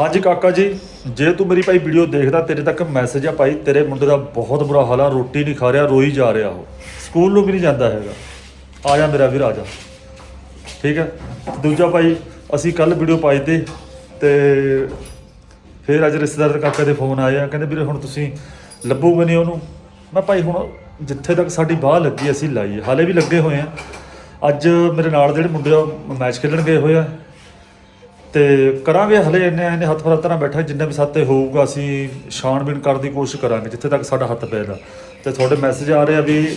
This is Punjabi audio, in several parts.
ਹਾਂਜੀ ਕਾਕਾ ਜੀ, ਜੇ ਤੂੰ ਮੇਰੀ ਭਾਈ ਵੀਡੀਓ ਦੇਖਦਾ, ਤੇਰੇ ਤੱਕ ਮੈਸੇਜ ਆ ਭਾਈ, ਤੇਰੇ ਮੁੰਡੇ ਦਾ ਬਹੁਤ ਬੁਰਾ ਹਾਲ ਆ, ਰੋਟੀ ਨਹੀਂ ਖਾ ਰਿਹਾ, ਰੋਈ ਜਾ ਰਿਹਾ ਉਹ। ਸਕੂਲ ਨੂੰ ਵੀ ਨਹੀਂ ਜਾਂਦਾ ਹੈਗਾ। ਆ ਜਾ ਮੇਰਾ ਵੀਰ, ਆ ਜਾ। ਠੀਕ ਹੈ? ਦੂਜਾ ਭਾਈ, ਅਸੀਂ ਕੱਲ ਵੀਡੀਓ ਪਾਈ ਤੇ ਤੇ ਫਿਰ ਅੱਜ ਰਿਸ਼ਤੇਦਾਰ ਦੇ ਕਾਕਾ ਦੇ ਫੋਨ ਆਇਆ ਕਹਿੰਦੇ ਵੀਰੇ, ਹੁਣ ਤੁਸੀਂ ਲੱਭੋਗੇ ਨਹੀਂ ਉਹਨੂੰ? ਮੈਂ ਭਾਈ, ਹੁਣ ਜਿੱਥੇ ਤੱਕ ਸਾਡੀ ਬਾਹ ਲੱਗੀ, ਅਸੀਂ ਲਾਈ ਹਾਲੇ ਵੀ ਲੱਗੇ ਹੋਏ ਆ। ਅੱਜ ਮੇਰੇ ਨਾਲ ਜਿਹੜੇ ਮੁੰਡੇ ਆ ਮੈਚ ਖੇਡਣ ਗਏ ਹੋਏ ਆ। ਤੇ ਕਰਾਂਗੇ ਹਲੇ ਇੰਨੇ ਇੰਨੇ ਹੱਥ ਫਰਾਤਾ ਨਾਲ ਬੈਠਾ ਜਿੰਨੇ ਵੀ ਸਾਤੇ ਹੋਊਗਾ, ਅਸੀਂ ਛਾਣਬੀਣ ਕਰਨ ਦੀ ਕੋਸ਼ਿਸ਼ ਕਰਾਂਗੇ, ਜਿੱਥੇ ਤੱਕ ਸਾਡਾ ਹੱਥ ਪੈਦਾ ਤੇ ਤੁਹਾਡੇ ਮੈਸੇਜ ਆ ਰਹੇ ਆ ਵੀ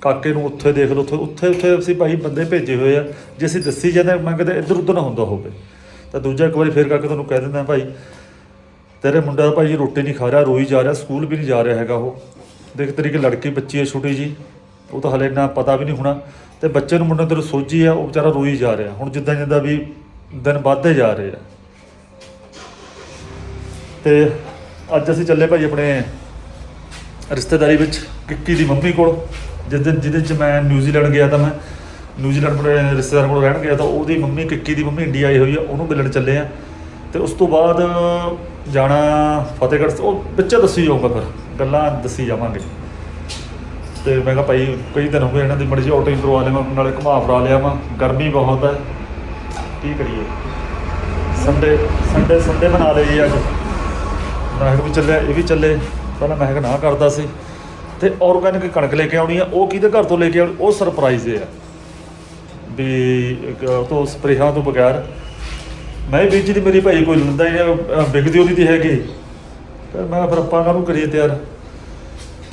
ਕਾਕੇ ਨੂੰ ਉੱਥੇ ਦੇਖ ਲਓ, ਉੱਥੇ ਉੱਥੇ ਉੱਥੇ ਅਸੀਂ ਭਾਈ ਬੰਦੇ ਭੇਜੇ ਹੋਏ ਆ, ਜੇ ਅਸੀਂ ਦੱਸੀ ਜਾਂਦੇ, ਮੈਂ ਕਿਤੇ ਇੱਧਰ ਉੱਧਰ ਨਾ ਹੁੰਦਾ ਹੋਵੇ। ਤਾਂ ਦੂਜਾ ਇੱਕ ਵਾਰੀ ਫੇਰ ਕਰਕੇ ਤੁਹਾਨੂੰ ਕਹਿ ਦਿੰਦਾ ਭਾਈ, ਤੇਰੇ ਮੁੰਡਾ ਤਾਂ ਭਾਈ ਰੋਟੀ ਨਹੀਂ ਖਾ ਰਿਹਾ, ਰੋਈ ਜਾ ਰਿਹਾ, ਸਕੂਲ ਵੀ ਨਹੀਂ ਜਾ ਰਿਹਾ ਹੈਗਾ ਉਹ। ਦੇਖ ਤੇਰੀ ਕਿ ਲੜਕੀ ਬੱਚੀ ਹੈ ਛੋਟੀ ਜੀ ਉਹ ਤਾਂ ਹਲੇ ਇੰਨਾ ਪਤਾ ਵੀ ਨਹੀਂ ਹੋਣਾ। ਤੇ ਬੱਚੇ ਨੂੰ ਮੁੰਡੇ ਤੇਰੇ ਸੋਝੀ ਆ, ਉਹ ਵਿਚਾਰਾ ਰੋਈ ਜਾ ਰਿਹਾ। ਹੁਣ ਜਿੱਦਾਂ ਜਿੱਦਾਂ ਵੀ ਦਿਨ ਵੱਧਦੇ ਜਾ ਰਹੇ ਆ। ਤੇ ਅੱਜ ਅਸੀਂ ਚੱਲੇ ਭਾਈ ਆਪਣੇ ਰਿਸ਼ਤੇਦਾਰੀ ਵਿੱਚ ਕਿੱਕੀ ਦੀ ਮੰਮੀ ਕੋਲ, ਜਿਸ ਦਿਨ ਜਿਹਦੇ ਚ ਮੈਂ ਨਿਊਜ਼ੀਲੈਂਡ ਗਿਆ ਤਾਂ ਮੈਂ ਨਿਊਜ਼ੀਲੈਂਡ ਆਪਣੇ ਰਿਸ਼ਤੇਦਾਰ ਕੋਲ ਰਹਿਣ ਗਿਆ ਤਾਂ ਉਹਦੀ ਮੰਮੀ, ਕਿੱਕੀ ਦੀ ਮੰਮੀ ਇੰਡੀਆ ਆਈ ਹੋਈ ਆ, ਉਹਨੂੰ ਮਿਲਣ ਚੱਲੇ ਆ। ਤੇ ਉਸ ਤੋਂ ਬਾਅਦ ਜਾਣਾ ਫਤਿਹਗੜ੍ਹ ਉਹ ਵਿੱਚ ਦੱਸੀ ਜਾਊਗਾ ਫਿਰ, ਗੱਲਾਂ ਦੱਸੀ ਜਾਵਾਂਗੇ। ਤੇ ਮੈਂ ਕਿਹਾ ਭਾਈ, ਕਈ ਦਿਨ ਹੋ ਗਏ ਇਹਨਾਂ ਦੀ ਮੜੀ ਜਿਹੀ ਹੀ ਕਰਵਾ ਲਿਆ ਨਾਲੇ ਘੁਮਾ ਫਰਾ ਲਿਆ ਵਾ, ਗਰਮੀ ਬਹੁਤ ਹੈ ਕੀ ਕਰੀਏ? ਸੰਡੇ ਸੰਡੇ ਸੰਡੇ ਬਣਾ ਲਏ ਜੀ ਅੱਜ। ਮਹਿਕ ਵੀ ਚੱਲਿਆ, ਇਹ ਵੀ ਚੱਲੇ। ਪਹਿਲਾਂ ਮਹਿਕ ਨਾ ਕਰਦਾ ਸੀ। ਤੇ ਆਰਗੈਨਿਕ ਕਣਕ ਲੈ ਕੇ ਆਉਣੀ ਆ। ਉਹ ਕਿਹਦੇ ਘਰ ਤੋਂ ਲੈ ਕੇ ਆਉਣੀ? ਉਹ ਸਰਪ੍ਰਾਈਜ਼ ਹੈ ਵੀ ਤੋਂ ਸਪਰੇਹਾਂ ਤੋਂ ਬਗੈਰ। ਮੈਂ ਬੀਜੀ ਦੀ ਮੇਰੀ ਭਾਈ ਕੋਈ ਲੰਦਾ ਹੀ ਵਿਕਦੀ ਉਹਦੀ ਦੀ ਹੈਗੀ। ਤੇ ਮੈਂ ਫਿਰ ਆਪਾਂ ਕਾਹਨੂੰ ਕਰੀਏ ਤਿਆਰ?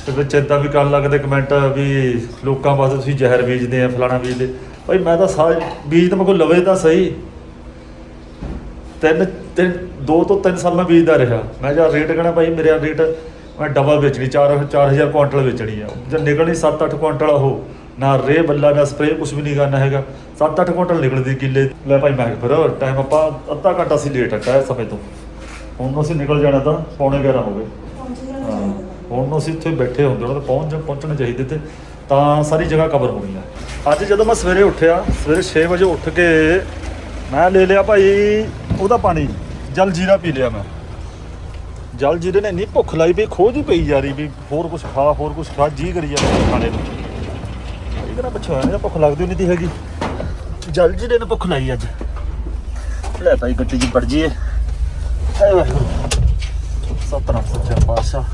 ਤੇ ਵਿੱਚ ਏਦਾਂ ਵੀ ਕਰਨ ਲੱਗਦੇ ਕਮੈਂਟ ਵੀ ਲੋਕਾਂ ਵਾਸਤੇ ਤੁਸੀਂ ਜ਼ਹਿਰ ਬੀਜਦੇ ਆ, ਫਲਾਣਾ ਬੀਜਦੇ। ਭਾਈ ਮੈਂ ਤਾਂ ਸਾ ਬੀਜ ਤਾਂ ਮੈਂ ਕੋਲ ਲਵੇ ਤਾਂ ਸਹੀ। ਤਿੰਨ ਤਿੰਨ, ਦੋ ਤੋਂ ਤਿੰਨ ਸਾਲ ਮੈਂ ਬੀਜਦਾ ਰਿਹਾ। ਮੈਂ ਜਾਂ ਰੇਟ ਕਹਣਾ ਭਾਈ, ਮੇਰਾ ਰੇਟ ਮੈਂ ਡਬਲ ਵੇਚਣੀ 4 4000 ਕੁਇੰਟਲ ਵੇਚਣੀ ਆ। ਜੇ ਨਿਕਲਣੀ 7-8 ਕੁਆਂਟਲ ਉਹ, ਨਾ ਰੇ, ਬੱਲਾ, ਨਾ ਸਪਰੇ ਕੁਝ ਵੀ ਨਹੀਂ ਕਰਨਾ ਹੈਗਾ। 7-8 ਕੁਇੰਟਲ ਨਿਕਲਦੀ ਕਿੱਲੇ ਲੈ ਭਾਈ ਮੈਂ ਕਿਹਾ ਫਿਰ ਟਾਈਮ ਆਪਾਂ ਅੱਧਾ ਘੰਟਾ ਸੀ ਲੇਟ ਹਟਾ ਸਮੇਂ ਤੋਂ। ਹੁਣ ਅਸੀਂ ਨਿਕਲ ਜਾਣਾ ਤਾਂ ਪੌਣੇ 11 ਹੋ ਗਏ। ਹਾਂ ਹੁਣ ਅਸੀਂ ਇੱਥੇ ਬੈਠੇ ਹੁੰਦੇ ਉਹਨਾਂ ਤੇ ਪਹੁੰਚ ਪਹੁੰਚਣੇ ਚਾਹੀਦੇ ਤੇ ਤਾਂ ਸਾਰੀ ਜਗ੍ਹਾ ਕਵਰ ਹੋਣੀ ਆ। ਅੱਜ ਜਦੋਂ ਮੈਂ ਸਵੇਰੇ ਉੱਠਿਆ, ਸਵੇਰੇ 6 ਵਜੇ ਉੱਠ ਕੇ ਮੈਂ ਲੈ ਲਿਆ ਭਾਈ ਉਹਦਾ ਪਾਣੀ, ਜਲ ਜੀਰਾ ਪੀ ਲਿਆ ਮੈਂ। ਜਲ ਜੀਰੇ ਨੇ ਇੰਨੀ ਭੁੱਖ ਲਾਈ ਵੀ, ਖੋਜ ਹੀ ਪਈ ਜਾ ਰਹੀ ਵੀ ਹੋਰ ਕੁਝ ਖਾ, ਹੋਰ ਕੁਝ ਖਾ, ਜੀ ਕਰੀ ਜਾਂਦਾ ਖਾਣੇ ਨੂੰ। ਇਹਦੇ ਨਾਲ ਪੁੱਛਿਆ ਇਹਦਾ ਭੁੱਖ ਲੱਗਦੀ ਨਹੀਂ ਤੀ ਹੈਗੀ। ਜਲ ਜੀਰੇ ਨੇ ਭੁੱਖ ਲਾਈ ਅੱਜ। ਲੈ ਭਾਈ ਗੱਡੀ ਜੀ ਵੜ ਜੀਏ। ਹਾਏ ਸਤਨਾਮ ਸੱਚਾ ਪਾਤਸ਼ਾਹ।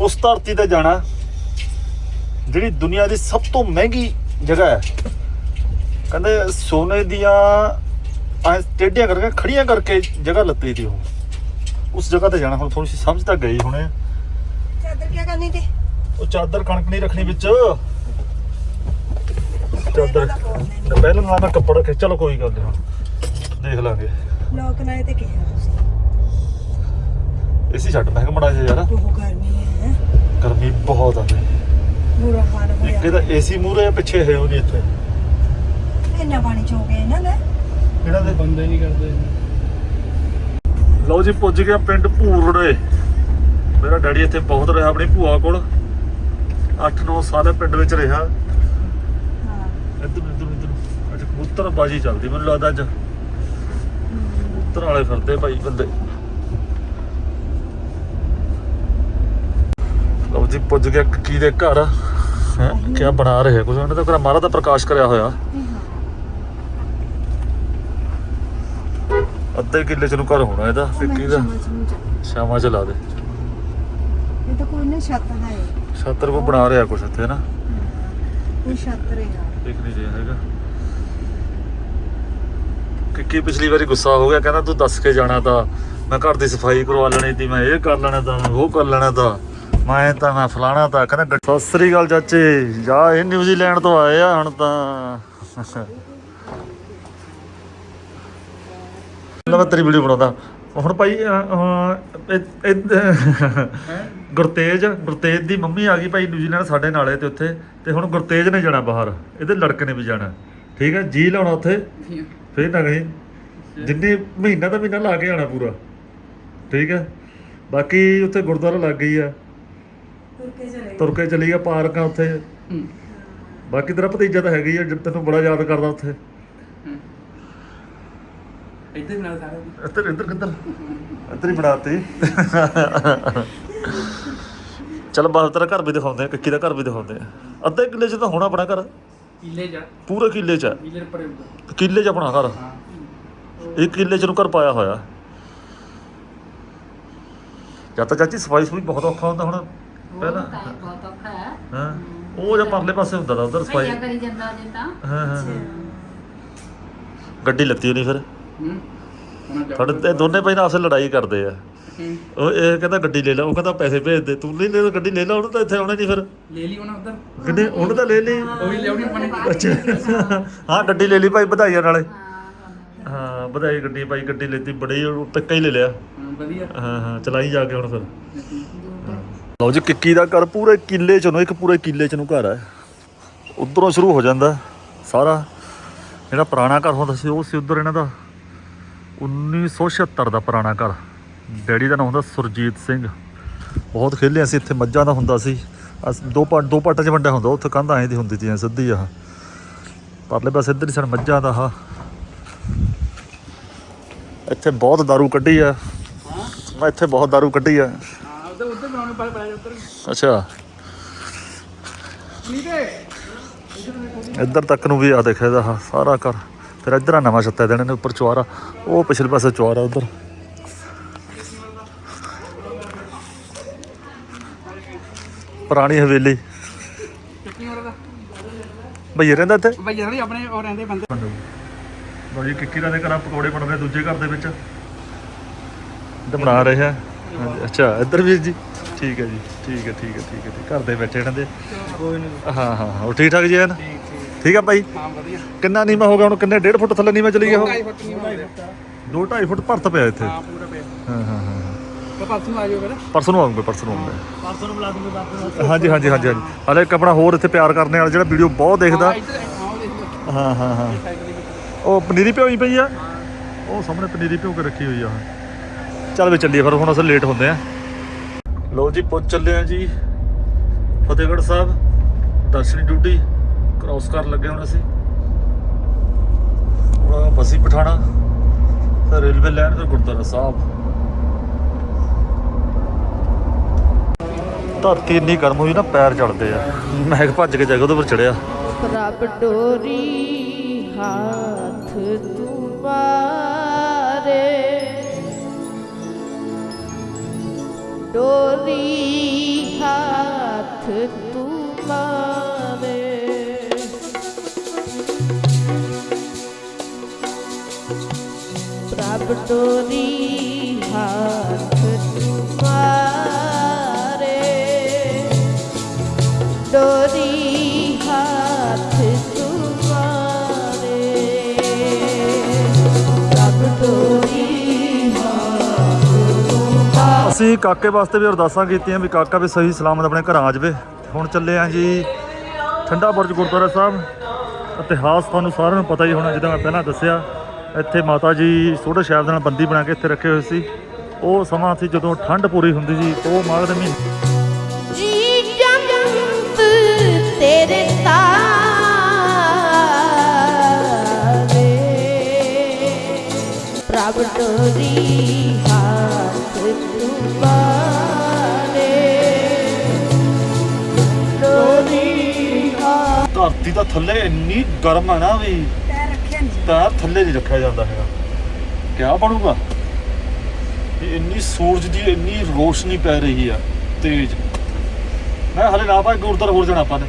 ਉਸ ਧਰਤੀ ਤੇ ਜਾਣਾ ਜਿਹੜੀ ਦੁਨੀਆ ਦੀ ਸਭ ਤੋਂ ਮਹਿੰਗੀ ਜਗ੍ਹਾ ਹੈ। ਕਹਿੰਦੇ ਸੋਨੇ ਦੀਆਂ ਐ ਟੇਢੀਆਂ ਕਰਕੇ ਖੜੀਆਂ ਕਰਕੇ ਜਗ੍ਹਾ ਲੱਤੀ ਦੀ ਉਹ। ਉਸ ਜਗ੍ਹਾ ਤੇ ਜਾਣਾ ਹੁਣ ਥੋੜੀ ਸੀ ਸਮਝ ਤਾਂ ਗਈ ਹੁਣੇ ਚਾਦਰ ਕੀ ਕਰਨੀ ਤੇ ਉਹ ਚਾਦਰ ਕਣਕ ਨਹੀਂ ਰੱਖਣੀ ਵਿੱਚ। ਚਾਦਰ ਪਹਿਲਾਂ ਨਾਲ ਮੈਂ ਕੱਪੜਾ ਖਿੱਚ ਚਲੋ ਕੋਈ ਗੱਲ ਨਹੀਂ ਹੁਣ। ਦੇਖ ਲਾਂਗੇ। ਲੋਕ ਨਾਲੇ ਤੇ ਕਿਹਾ। ਏਸੀ ਛੱਡ ਮੈਂ ਕਿਹਾ ਮੜਾ ਜਿਹਾ ਯਾਰ। ਬਹੁਤ ਗਰਮੀ ਹੈ। ਗਰਮੀ ਬਹੁਤ ਆ। ਬੁਰਾ ਹਾਲ ਹੋਇਆ। ਇੱਕ ਇਹਦਾ ਏਸੀ ਮੂਰੇ ਪਿੱਛੇ ਹੈ ਉਹਦੀ ਇੱਥੇ। ਇੰਨਾ ਪਾਣੀ ਚੋ ਗਿਆ ਇਹਨਾਂ ਨੇ ਇਹਨਾਂ ਦੇ? ਬੰਦੇ ਨਹੀਂ ਕਰਦੇ। ਲਓ ਜੀ ਪੁੱਜ ਗਿਆ ਪਿੰਡ ਭੂਰੜੇ। ਮੇਰਾ ਡੈਡੀ ਇੱਥੇ ਬਹੁਤ ਰਿਹਾ ਆਪਣੀ ਭੂਆ ਕੋਲ। 8-9 ਸਾਲ ਇਹ ਪਿੰਡ ਵਿੱਚ ਰਿਹਾ। ਹਾਂ। ਇੱਧਰ ਨੂੰ, ਇੱਧਰ ਨੂੰ, ਇੱਧਰ। ਨੂੰ। ਅੱਜ ਕਬੂਤਰ ਬਾਜੀ ਚੱਲਦੀ ਮੈਨੂੰ ਲੱਗਦਾ ਅੱਜ। ਕਬੂਤਰ ਵਾਲੇ ਫਿਰਦੇ ਭਾਈ ਬੰਦੇ। ਜੀ ਪੁੱਜ ਗਿਆ ਕੀ ਦੇ ਘਰ? ਹੈ? ਕੀ ਬਣਾ ਰਹੇ ਕੁਝ? ਉਹਨਾਂ ਦਾ ਘਰ ਮਾਰਾ ਦਾ ਪ੍ਰਕਾਸ਼ ਕਰਿਆ ਹੋਇਆ। ਅੱਧੇ ਕਿੱਲੇ ਚ ਨੂੰ ਘਰ ਹੋਣਾ ਇਹਦਾ ਵਿੱਕੀ ਦਾ ਸ਼ਾਮਾਂ ਚ ਲਾ ਦੇ। ਇਹ ਤਾਂ ਕੋਈ ਨਾ ਛੱਤ ਹੈ ਛਾਤਰ ਕੋ ਬਣਾ ਰਿਹਾ ਕੁਛ ਇੱਥੇ ਨਾ ਕੋਈ ਛੱਤ ਰਹੇਗਾ ਦੇਖ ਨਹੀਂ ਰਿਹਾ ਹੈਗਾ। ਕਿੱਕੀ ਪਿਛਲੀ ਵਾਰੀ ਗੁੱਸਾ ਹੋ ਗਿਆ ਕਹਿੰਦਾ ਤੂੰ ਦੱਸ ਕੇ ਜਾਣਾ ਤਾਂ। ਮੈਂ ਘਰ ਦੀ ਸਫ਼ਾਈ ਕਰਵਾ ਲੈਣੀ ਤੀ ਮੈਂ ਇਹ ਕਰ ਲੈਣਾ ਤਾਂ ਉਹ ਕਰ ਲੈਣਾ ਤਾਂ। ਮੈਂ ਤਾਂ ਮੈਂ ਫਲਾਣਾ ਤਾਂ ਕਹਿੰਦਾ ਸਤਿ ਸ੍ਰੀ ਅਕਾਲ ਚਾਚੇ। ਜਾ ਇਹ ਨਿਊਜ਼ੀਲੈਂਡ ਤੋਂ ਆਏ ਆ ਹੁਣ ਤਾਂ। ਮੈਂ ਤੇਰੀ ਵੀਡੀਓ ਬਣਾਉਂਦਾ। ਹੁਣ ਭਾਈ ਇਹ- ਗੁਰਤੇਜ ਗੁਰਤੇਜ ਦੀ ਮੰਮੀ ਆ ਗਈ ਭਾਈ ਨਿਊਜ਼ੀਲੈਂਡ ਸਾਡੇ ਨਾਲੇ ਤੇ ਉੱਥੇ। ਤੇ ਹੁਣ ਗੁਰਤੇਜ ਨੇ ਜਾਣਾ ਬਾਹਰ। ਇਹਦੇ ਲੜਕੇ ਨੇ ਵੀ ਜਾਣਾ। ਠੀਕ ਹੈ ਜੀ ਲਾਉਣਾ ਉੱਥੇ। ਫੇਰ ਨਾ ਗਏ। ਜਿੰਨੀ ਮਹੀਨਾ ਦਾ ਮਹੀਨਾ ਲਾ ਕੇ ਆਣਾ ਪੂਰਾ। ਠੀਕ ਹੈ। ਬਾਕੀ ਉੱਥੇ ਗੁਰਦੁਆਰਾ ਲੱਗ ਗਈ ਆ। ਕੇ ਚਲੇ ਤੁਰ ਕੇ ਚਲੀ ਗਿਆ ਪਾਰਕ ਆ ਉੱਥੇ ਬਾਕੀ ਤੇਰਾ ਭਤੀਜਾ ਤਾਂ ਹੈਗਾ ਹੀ ਆ ਤੈਨੂੰ ਬੜਾ ਯਾਦ ਕਰਦਾ ਉੱਥੇ। ਇੱਧਰ ਬਣਾ ਸਾਰਾ। ਇੱਧਰ ਇੱਧਰ ਕਿੱਧਰ? ਇੱਧਰ ਹੀ ਬਣਾਤੀ। ਚਲ ਬਾਹਰ ਤੇਰਾ ਘਰ ਵੀ ਦਿਖਾਉਂਦੇ ਆ ਕਿੱਕੀ ਦਾ ਘਰ ਵੀ ਦਿਖਾਉਂਦੇ ਆ। ਅੱਧੇ ਕਿੱਲੇ 'ਚ ਤਾਂ ਹੋਣਾ ਆਪਣਾ ਘਰ। ਕਿੱਲੇ ਜਾ ਪੂਰੇ ਕਿੱਲੇ 'ਚ ਆ। ਕਿੱਲੇ ਦੇ ਪਰੇ ਉੱਧਰ ਕਿੱਲੇ 'ਚ ਆਪਣਾ ਘਰ। ਹਾਂ। ਇੱਕ ਕਿੱਲੇ 'ਚ ਨੂੰ ਘਰ ਪਾਇਆ ਹੋਇਆ। ਜਦ ਤਾਂ ਚਾਚੀ ਸਫ਼ਾਈ ਸੁਈ ਬਹੁਤ ਔਖਾ ਹੁੰਦਾ ਹੁਣ। ਪਹਿਲਾਂ ਬਹੁਤ ਔਖਾ ਹੈ। ਹਾਂ ਉਹ ਜਾਂ ਪਰਲੇ ਪਾਸੇ ਹੁੰਦਾ ਤਾਂ ਉਧਰ ਸਫ਼ਾਈ ਭਈਆ ਕਰੀ ਜਾਂਦਾ ਜੇ ਤਾਂ। ਹਾਂ ਹਾਂ ਹਾਂ। ਗੱਡੀ ਲੱਤੀ ਨਹੀਂ ਫਿਰ। ਹੂੰ। ਤੁਹਾਡੇ ਦੋਨੇ ਭਾਈ ਨਾਲ ਆਪਸੇ ਲੜਾਈ ਕਰਦੇ ਆ। ਹੂੰ। ਉਹ ਇਹ ਕਹਿੰਦਾ ਗੱਡੀ ਲੈ ਲੈ ਉਹ ਕਹਿੰਦਾ ਪੈਸੇ ਭੇਜ ਦੇ। ਤੂੰ ਨਹੀਂ ਲੈ ਗੱਡੀ ਲੈ ਲੈ ਉਹਨੂੰ ਤਾਂ ਇੱਥੇ ਆਉਣਾ ਨਹੀਂ ਫਿਰ। ਲੈ ਲਈ ਉਹਨਾਂ ਉੱਧਰ। ਕਿੰਨੇ ਉਹਨੇ ਤਾਂ ਲੈ ਲਈ। ਉਹ ਵੀ ਲਿਆਉਣੀ ਆਪਾਂ ਨੇ। ਅੱਛਾ। ਹਾਂ ਗੱਡੀ ਲੈ ਲਈ ਭਾਈ ਵਧਾਈਆਂ ਨਾਲੇ। ਹਾਂ ਹਾਂ। ਵਧਾਈ ਗੱਡੀ ਭਾਈ ਗੱਡੀ ਲੈਤੀ ਬੜੀ ਉਹ ਟੱਕਾ ਹੀ ਲੈ ਲਿਆ। ਹਾਂ, ਵਧੀਆ। ਹਾਂ ਹਾਂ ਚਲਾਈ ਜਾ ਕੇ ਹੁਣ ਫਿਰ। ਲਓ ਜੀ, ਕਿੱਕੀ ਦਾ ਘਰ ਪੂਰੇ ਕਿੱਲੇ ਚ ਨੂੰ, ਇੱਕ ਪੂਰੇ ਕਿੱਲੇ ਚ ਨੂੰ ਘਰ ਹੈ ਉਧਰੋਂ ਸ਼ੁਰੂ ਹੋ ਜਾਂਦਾ ਸਾਰਾ। ਜਿਹੜਾ ਪੁਰਾਣਾ ਘਰ ਹੁੰਦਾ ਸੀ, ਉਹ ਸੀ ਉਧਰ ਇਹਨਾਂ ਦਾ। 1976 ਦਾ ਪੁਰਾਣਾ ਘਰ। ਡੈਡੀ ਦਾ ਨਾਮ ਹੁੰਦਾ ਸੁਰਜੀਤ ਸਿੰਘ। ਬਹੁਤ ਖੇਲਿਆ ਸੀ, ਇੱਥੇ ਮੱਝਾਂ ਦਾ ਹੁੰਦਾ ਸੀ। ਅਸ ਦੋ ਪਾਟ ਦੋ ਪਾਟਾਂ 'ਚ ਵੰਡਿਆ ਹੁੰਦਾ, ਉੱਥੇ ਕੰਧ ਐਂ ਦੀ ਹੁੰਦੀ ਸੀ, ਐਂ ਸਿੱਧੀ ਆਹ ਪਰਲੇ ਪਾਸੇ ਇੱਧਰ ਹੀ ਸਨ ਮੱਝਾਂ ਦਾ ਆਹ। ਇੱਥੇ ਬਹੁਤ ਦਾਰੂ ਕੱਢੀ ਆ। ਮੈਂ ਇੱਥੇ ਬਹੁਤ ਦਾਰੂ ਕੱਢੀ ਆ। ਉੱਧਰ। ਅੱਛਾ। ਠੀਕ ਹੈ ਇੱਧਰ ਤੱਕ ਨੂੰ ਵੀ ਆ ਦੇਖਿਆ ਇਹਦਾ ਸਾਰਾ ਘਰ। ਫਿਰ ਇੱਧਰ ਆ ਨਵਾਂ ਛੱਤਾ ਦੇਣੇ ਨੇ ਉੱਪਰ ਚੁਆਰਾ। ਉਹ ਪਿਛਲੇ ਪਾਸੇ ਚੁਆਰਾ ਉੱਧਰ। ਪੁਰਾਣੀ ਹਵੇਲੀ। ਭਈਏ ਰਹਿੰਦਾ ਇੱਥੇ? ਬਈ ਜਿਹੜੇ ਆਪਣੇ ਉਹ ਰਹਿੰਦੇ ਬੰਦੇ। ਲੋ ਜੀ ਕਿੱਕੀ ਦਾ ਦੇ ਘਰਾਂ ਪਕੌੜੇ ਬਣ ਰਹੇ ਦੂਜੇ ਘਰ ਦੇ ਵਿੱਚ। ਤੇ ਬਣਾ ਰਹੇ ਆ। ਅੱਛਾ ਇੱਧਰ ਵੀ ਜੀ। ਠੀਕ ਹੈ ਜੀ ਠੀਕ ਹੈ ਠੀਕ ਹੈ ਠੀਕ ਹੈ ਠੀਕ ਘਰ ਦੇ ਬੈਠੇ ਇਹਨਾਂ ਦੇ ਕੋਈ ਨਹੀਂ। ਹਾਂ ਹਾਂ ਹਾਂ, ਉਹ ਠੀਕ ਠਾਕ ਜੀ ਹਨ ਠੀਕ ਠੀਕ। ਠੀਕ ਆ ਭਾਈ? ਹਾਂ ਵਧੀਆ। ਕਿੰਨਾ ਨੀਵਾ ਹੋ ਗਿਆ ਹੁਣ? ਕਿੰਨੇ 1.5 ਫੁੱਟ ਥੱਲੇ ਨੀਵਾ ਚਲੀ ਗਿਆ ਉਹ? ਢਾਈ ਫੁੱਟ ਨਹੀਂ 2 2.5 ਫੁੱਟ ਭਰਤ ਪਿਆ ਇੱਥੇ। ਹਾਂ ਪੂਰਾ ਪਿਆ। ਹਾਂ ਹਾਂ ਹਾਂ ਤਾਂ ਪਾਸ ਨੂੰ ਆ ਜਾਓ ਫਿਰ। ਪਰਸੋਂ ਨੂੰ ਆਉਂਗੇ ਪਰਸੋਂ ਨੂੰ ਆਉਂਗੇ ਪਾਸ ਨੂੰ ਬੁਲਾ ਦੂੰਗੇ ਬਾਪੂ ਹਾਂਜੀ ਹਾਂਜੀ ਹਾਂਜੀ ਹਾਂਜੀ। ਹਲੇ ਇੱਕ ਆਪਣਾ ਹੋਰ ਇੱਥੇ ਪਿਆਰ ਕਰਨੇ ਵਾਲਾ ਜਿਹੜਾ ਵੀਡੀਓ ਬਹੁਤ ਦੇਖਦਾ। ਇੱਧਰ ਹਾਂ ਉਹ ਦੇਖ। ਲਓ ਹਾਂ ਹਾਂ ਹਾਂ। ਸਾਈਕਲ ਦੇ ਵਿੱਚ ਉਹ ਪਨੀਰੀ ਭਿਓਈ ਪਈ ਆ? ਉਹ ਸਾਹਮਣੇ ਪਨੀਰੀ ਭਿਓ ਕੇ ਰੱਖੀ ਹੋਈ ਆ। ਚੱਲ ਵੀ ਚੱਲੀਏ ਫਿਰ ਹੁਣ ਅਸੀਂ ਲੇਟ ਹੁੰਦੇ ਆ। ਲਓ ਜੀ, ਪੁੱਜ ਚੱਲੇ ਆ ਜੀ। ਫਤਿਹਗੜ੍ਹ ਸਾਹਿਬ, ਦਰਸ਼ਨੀ ਡਿਊਟੀ ਕ੍ਰਾਸ ਕਰਨ ਲੱਗੇ ਹੁਣ ਅਸੀਂ। ਹੁਣ ਬਸੀ ਪਠਾਣਾ ਫਿਰ ਰੇਲਵੇ ਲਾਈਨ ਫਿਰ ਗੁਰਦੁਆਰਾ ਸਾਹਿਬ। ਧਰਤੀ ਇੰਨੀ ਗਰਮ ਹੋਈ ਨਾ, ਪੈਰ ਚੜਦੇ ਆ। ਮੈਂ ਕਿਹਾ ਭੱਜ ਕੇ ਜਾ ਕੇ ਪਰ ਚੜਿਆ ਰੱਬ ਡੋਰੀ, ਹਾਥ ਤੁਮਾਰੇ ਡੋਰੀ ਹਾਥ ਤੁਮਾਰੇ ਪ੍ਰਭ ਡੋਰੀ ਹਾਥ ਤੁਮਾਰੇ ਅਸੀਂ ਕਾਕੇ ਵਾਸਤੇ ਵੀ ਅਰਦਾਸਾਂ ਕੀਤੀਆਂ ਵੀ ਕਾਕਾ ਵੀ ਸਹੀ ਸਲਾਮਤ ਆਪਣੇ ਘਰਾਂ ਆ ਜਾਵੇ। ਹੁਣ ਚੱਲੇ ਆ ਜੀ ਠੰਡਾ ਬੁਰਜ ਗੁਰਦੁਆਰਾ ਸਾਹਿਬ। ਇਤਿਹਾਸ ਤੁਹਾਨੂੰ ਸਾਰਿਆਂ ਨੂੰ ਪਤਾ ਹੀ ਹੋਣਾ, ਜਿੱਦਾਂ ਮੈਂ ਪਹਿਲਾਂ ਦੱਸਿਆ, ਇੱਥੇ ਮਾਤਾ ਜੀ ਛੋਟੇ ਸਾਹਿਬ ਦੇ ਨਾਲ ਬੰਦੀ ਬਣਾ ਕੇ ਇੱਥੇ ਰੱਖੇ ਹੋਏ ਸੀ। ਉਹ ਸਮਾਂ ਸੀ ਜਦੋਂ ਠੰਡ ਪੂਰੀ ਹੁੰਦੀ ਸੀ, ਉਹ ਮਾਘ ਦੇ ਮਹੀਨੇ ਧਰਤੀ ਦਾ ਥੱਲੇ ਇੰਨੀ ਗਰਮ ਹੈ ਨਾ ਵੀ ਪੈਰ ਰੱਖਿਆ ਨਹੀਂ ਪੈਰ ਥੱਲੇ ਨਹੀਂ ਰੱਖਿਆ ਜਾਂਦਾ ਹੈਗਾ। ਕਿਆ ਬਣੂਗਾ? ਇਹ ਇੰਨੀ ਸੂਰਜ ਦੀ ਇੰਨੀ ਰੋਸ਼ਨੀ ਪੈ ਰਹੀ ਆ ਤੇਜ਼। ਮੈਂ ਹਲੇ ਨਾ ਭਾਈ ਗੁਰਦੁਆਰਾ ਹੋਰ ਜਾਣਾ ਆਪਾਂ ਨੇ।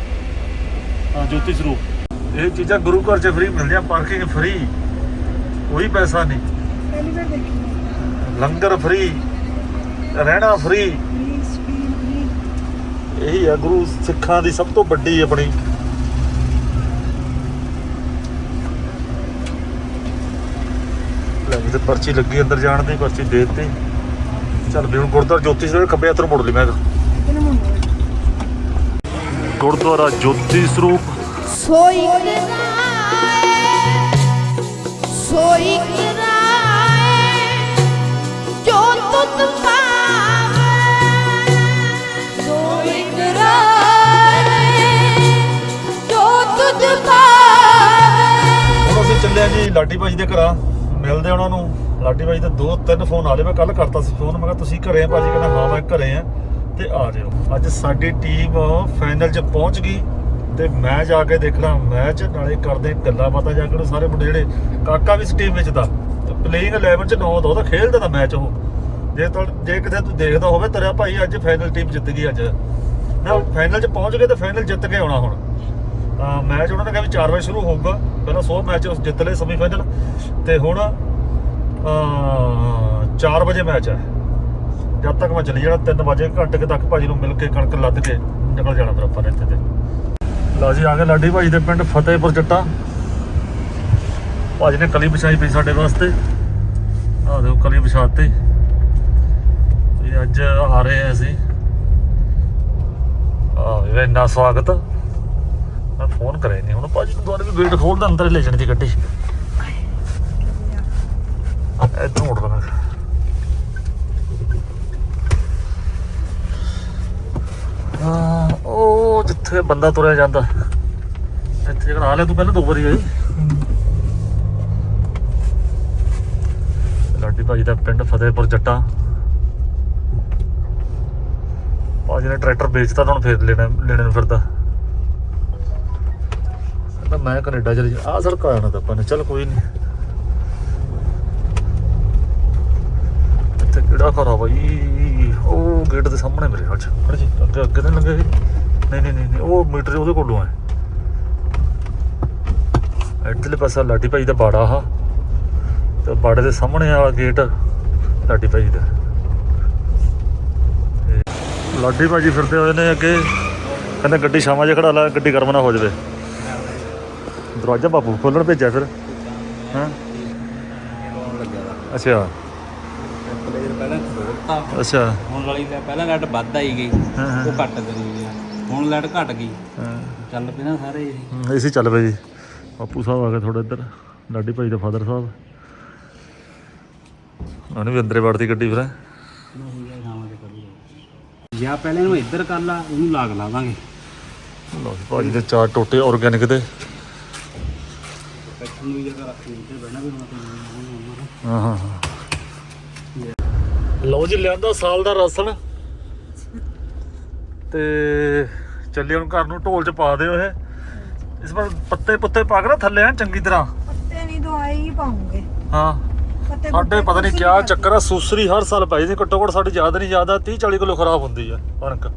ਹਾਂ ਜੋਤੀ ਸਰੂਪ ਇਹ ਚੀਜ਼ਾਂ ਗੁਰੂ ਘਰ 'ਚ ਫ੍ਰੀ ਮਿਲਦੀਆਂ ਪਾਰਕਿੰਗ ਫ੍ਰੀ ਕੋਈ ਪੈਸਾ ਨਹੀਂ। ਪਹਿਲੀ ਵਾਰ ਦੇਖੀ ਲੰਗਰ ਫ੍ਰੀ ਰਹਿਣਾ ਫ੍ਰੀ ਪਲੀਜ਼ ਪਲੀਜ਼ ਇਹੀ ਆ ਗੁਰੂ ਸਿੱਖਾਂ ਦੀ ਸਭ ਤੋਂ ਵੱਡੀ ਆਪਣੀ ਲੈ ਤੇ ਪਰਚੀ ਲੱਗੀ ਅੰਦਰ ਜਾਣ ਦੀ ਪਰਚੀ ਦੇ ਦਿੱਤੀ। ਚੱਲ ਵੀ ਹੁਣ ਗੁਰਦੁਆਰਾ ਜੋਤੀ ਸਰੂਪ ਖੱਬੇ ਹੱਥ ਮੁੜ ਲਈ ਮੈਂ ਗੁਰਦੁਆਰਾ ਜੋਤੀ ਸਰੂਪ। ਸੋਈ ਕਰਾਏ ਸੋਈ ਕਰਾਏ ਜੋ ਤੁਤ ਪਾਵੇ ਸੋਈ ਕਰਾਏ ਜੋ ਤੁਝ ਪਾਵੇ ਹੁਣ ਅਸੀਂ ਚੱਲੇ ਆ ਜੀ ਲਾਡੀ ਭਾਜੀ ਦੇ ਘਰਾਂ। ਮਿਲਦੇ ਉਹਨਾਂ ਨੂੰ। ਲਾਡੀ ਬਾਈ ਦੇ ਦੋ ਤਿੰਨ ਫੋਨ ਆਲੇ ਮੈਂ ਕੱਲ ਕਰਤਾ ਸੀ ਫੋਨ ਮੈਂ ਕਿਹਾ, ਤੁਸੀਂ ਘਰੇ ਆ ਭਾਜੀ? ਕਹਿੰਦਾ, ਹਾਂ, ਮੈਂ ਘਰੇ ਆ। ਤੇ ਆ ਜਿਓ ਅੱਜ ਸਾਡੀ ਟੀਮ ਫਾਈਨਲ 'ਚ ਪਹੁੰਚ ਗਈ ਤੇ ਮੈਂ ਜਾ ਕੇ ਦੇਖਣਾ। ਮੈਚ ਨਾਲੇ ਕਰਦੇ ਗੱਲਾਂ ਬਾਤਾਂ ਜਾ ਕੇ। ਉਹ ਸਾਰੇ ਮੁੰਡੇ ਜਿਹੜੇ ਕਾਕਾ ਵੀ ਇਸ ਟੀਮ ਵਿੱਚ ਦਾ। ਪਲੇਇੰਗ 11 ਚ 9 ਦਾ, ਉਹਦਾ ਖੇਡਦਾ ਦਾ ਮੈਚ ਉਹ। ਜੇ ਤੁਹਾ ਜੇ ਕਿਤੇ ਤੂੰ ਦੇਖਦਾ ਹੋਵੇ, ਤੇਰਾ ਭਾਈ ਅੱਜ ਫਾਈਨਲ ਟੀਮ ਜਿੱਤ ਗਈ ਅੱਜ। ਨਾ ਫਾਈਨਲ 'ਚ ਪਹੁੰਚ ਗਏ ਤੇ ਫਾਈਨਲ ਜਿੱਤ ਕੇ ਆਉਣਾ ਹੁਣ। ਤਾਂ ਮੈਚ ਉਹਨਾਂ ਨੇ ਕਿਹਾ ਵੀ 4 ਵਜੇ ਸ਼ੁਰੂ ਹੋਊਗਾ। ਪਹਿਲਾਂ 100 ਮੈਚ ਜਿੱਤ ਲਏ ਸੈਮੀ ਫਾਈਨਲ ਤੇ ਹੁਣ ਅ 4 ਵਜੇ ਮੈਚ ਹੈ। ਜਦ ਤੱਕ ਮੈਂ ਚਲੀ ਜਾਣਾ 3 ਵਜੇ ਘੰਟੇ ਕੁ ਤੱਕ ਭਾਜੀ ਨੂੰ ਮਿਲ ਕੇ ਕਣਕ ਲੱਦ ਕੇ ਨਿਕਲ ਜਾਣਾ ਫਿਰ ਆਪਾਂ ਨੇ ਇੱਥੇ ਤੇ। ਲਓ ਜੀ, ਆ ਗਏ ਲਾਡੀ ਭਾਜੀ ਦੇ ਪਿੰਡ ਫਤਿਹਪੁਰ ਜੱਟਾਂ। ਭਾਜੀ ਨੇ ਕਲੀ ਵਿਛਾਈ ਪਈ ਸਾਡੇ ਵਾਸਤੇ। ਆਹ ਦੇਖੋ ਕਲੀ ਵਿਛਾਤੇ। ਵੀ ਅੱਜ ਆ ਰਹੇ ਆ ਅਸੀਂ। ਆਹ ਇੰਨਾ ਸਵਾਗਤ। ਮੈਂ ਫੋਨ ਕਰਿਆ ਨਹੀਂ ਹੁਣ ਭਾਜੀ ਨੂੰ ਦੁਬਾਰਾ ਵੀ ਗੇਟ ਖੋਲਦਾ ਅੰਦਰ ਲੈ ਜਾਣੀ ਦੀ ਗੱਡੀ। ਇੱਧਰ ਮੋੜ ਦੇਣਾ ਉਹ ਜਿੱਥੇ ਬੰਦਾ ਤੁਰਿਆ ਜਾਂਦਾ, ਇੱਥੇ ਜਿਹੜਾ ਹਾਲੇ ਤੂੰ ਪਹਿਲਾਂ ਦੋ ਵਾਰੀ ਆਈ। ਲਾਡੀ ਭਾਜੀ ਦਾ ਪਿੰਡ ਫਤਿਹਪੁਰ ਜੱਟਾ। ਭਾਜੀ ਨੇ ਟਰੈਕਟਰ ਵੇਚਤਾ, ਤਾਂ ਹੁਣ ਫੇਰ ਲੈਣਾ ਲੈਣੇ ਨੂੰ ਫਿਰਦਾ। ਮੈਂ ਕੈਨੇਡਾ ਚਲੀ ਜਾ ਆ ਸੜਕ ਆਣਾ ਤਾਂ ਆਪਾਂ ਨੇ ਚੱਲ ਕੋਈ ਨਹੀਂ ਇੱਥੇ ਕਿਹੜਾ ਘਰ ਆ ਬਾਈ? ਉਹ ਗੇਟ ਦੇ ਸਾਹਮਣੇ ਮੇਰੇ ਖਿਆਲ ਚ। ਖੜ ਜੀ, ਅੱਗੇ ਅੱਗੇ ਤਾਂ ਨੀ ਲੰਘਿਆ ਨਹੀਂ ਨਹੀਂ ਨਹੀਂ ਉਹ ਮੀਟਰ ਉਹਦੇ ਕੋਲੋਂ ਆ। ਇੱਧਰਲੇ ਪਾਸੇ ਲਾਡੀ ਭਾਈ ਦਾ ਬਾੜਾ ਆ। ਤੇ ਬਾੜੇ ਦੇ ਸਾਹਮਣੇ ਵਾਲਾ ਗੇਟ ਲਾਡੀ ਭਾਈ ਦਾ। ਲਾਡੀ ਭਾਜੀ ਫਿਰਦੇ ਹੋਏ ਨੇ ਅੱਗੇ। ਕਹਿੰਦੇ ਗੱਡੀ ਸ਼ਾਮਾਂ 'ਚ ਖੜਾ ਲਾ, ਗੱਡੀ ਗਰਮ ਨਾ ਹੋ ਜਾਵੇ। ਦਰਵਾਜ਼ਾ ਬਾਪੂ ਖੋਲਣ ਭੇਜਿਆ ਫਿਰ। ਹਾਂ? ਅੱਛਾ। ਪਲੇਅਰ ਪਹਿਲਾਂ ਖੋਲਤਾ ਅੱਛਾ। ਹੁਣ ਵਾਲੀ ਤਾਂ ਪਹਿਲਾਂ ਲਾਈਟ ਵੱਧ ਆਈ ਗਈ। ਉਹ ਘੱਟ ਗਈ। ਹੁਣ ਲਾਈਟ ਘਟ ਗਈ। ਹਾਂ। ਚੱਲ ਪਏ ਨਾ ਸਾਰੇ ਇਸੇ ਚੱਲ ਪਏ ਜੀ। ਬਾਪੂ ਸਾਹਿਬ ਆ ਗਏ ਥੋੜਾ ਇੱਧਰ। ਲਾਡੀ ਭਾਈ ਦਾ ਫਾਦਰ ਸਾਹਿਬ। ਉਹਨੇ ਵੀ ਅੰਦਰੇ ਵੜਦੀ ਗੱਡੀ ਫਿਰ। ਜਾਂ ਪਹਿਲਾਂ ਇਹਨੂੰ ਇੱਧਰ ਕਰ ਲਾ ਇਹਨੂੰ ਲਾਗ ਲਾਵਾਂਗੇ ਜੀ, ਭਾਜੀ ਦੇ ਚਾਰ ਟੋਟੇ ਆਰਗੈਨਿਕ ਦੇ। ਬੈਠਣ ਨੂੰ ਜਗ੍ਹਾ ਰੱਖੀ ਇੱਧਰ ਬਹਿਣਾ ਵੀ ਹੋਣਾ ਤੇ ਹਾਂ ਹਾਂ ਹਾਂ। ਲਓ ਜੀ ਲਿਆਂਦਾ ਸਾਲ ਦਾ ਰਾਸ਼ਨ ਤੇ ਚੱਲੇ ਹੁਣ ਘਰ ਨੂੰ ਢੋਲ ਚ ਪਾ ਦਿਓ ਇਹ। ਇਸ ਵਾਰ ਪੱਤੇ ਪੁੱਤੇ ਪਾ ਕੇ ਨਾ ਥੱਲੇ ਆ ਚੰਗੀ ਤਰ੍ਹਾਂ। ਪੱਤੇ ਨਹੀਂ ਦਵਾਈ ਹੀ ਪਾਉਂਗੇ। ਹਾਂ। ਪੱਤੇ ਸਾਡੇ ਪਤਾ ਨਹੀਂ ਕਿਆ ਚੱਕਰ ਆ ਸੂਸਰੀ ਹਰ ਸਾਲ ਪਾਈ ਦੀ ਘੱਟੋ ਘੱਟ ਸਾਡੀ ਜ਼ਿਆਦਾ ਨਹੀਂ ਜ਼ਿਆਦਾ 30 40 ਕਿਲੋ ਖਰਾਬ ਹੁੰਦੀ ਆ ਕਣਕ।